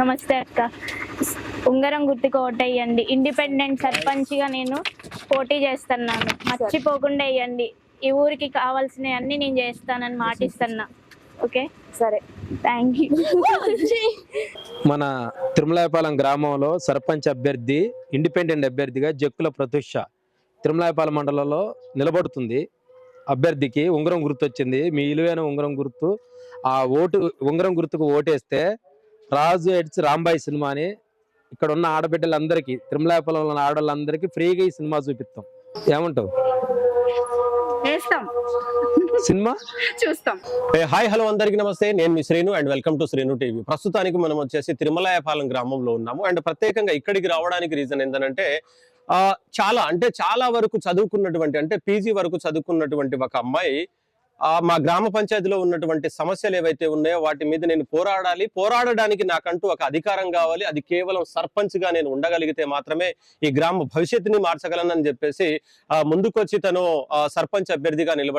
నమస్తే అక్క. ఉంగరం గుర్తుకు ఓటేయండి. ఇండిపెండెంట్ సర్పంచ్గా నేను పోటీ చేస్తున్నాను. మర్చిపోకుండా వేయండి. ఈ ఊరికి కావాల్సినవి అన్ని నేను చేస్తానని మాటిస్తున్నా. ఓకే? సరే. Thank you. మన తిరుమలాయపాలెం గ్రామంలో సర్పంచ్ అభ్యర్థి ఇండిపెండెంట్ అభ్యర్థిగా జక్కుల ప్రత్యూష తిరుమలాయపాలెం మండలంలో నిలబడుతుంది. అభ్యర్థికి ఉంగరం గుర్తు వచ్చింది మీ ఇలువైన ఉంగరం గుర్తు ఆ ఓటు ఉంగరం గుర్తుకు ఓటేస్తే రాజు ఎడ్స్ రాంబాయి సినిమాని ఇక్కడ ఉన్న ఆడబిడ్డలందరికీ తిరుమలాయపాలెంలో ఉన్న ఆడవాళ్ళందరికీ ఫ్రీగా ఈ సినిమా చూపిస్తాం. ఏమంటావు? సినిమా? చూస్తాం. ఏ, హాయ్ హలో అందరికీ నమస్తే. నేను మీ Srinu and welcome to Srinu TV. ప్రస్తుతానికి మనం వచ్చేసి తిరుమలాయపాలెం గ్రామంలో ఉన్నాము. అండ్ ప్రత్యేకంగా ఇక్కడికి రావడానికి రీజన్ ఏంటంటే ఆ, చాలా అంటే చాలా వరకు చదువుకున్నటువంటి అంటే పీజీ వరకు చదువుకున్నటువంటి ఒక అమ్మాయి మా గ్రామ పంచాయతీలో ఉన్నటువంటి సమస్యలు ఏవైతే ఉన్నాయో వాటి మీద నేను పోరాడాలి. పోరాడడానికి నాకంటూ ఒక అధికారం కావాలి. అది కేవలం సర్పంచ్గా నేను ఉండగలిగితే మాత్రమే ఈ గ్రామ భవిష్యత్తుని మార్చగలనని చెప్పేసి ఆ, ముందుకొచ్చి తను ఆ, సర్పంచ్ అభ్యర్థిగా నిలబడి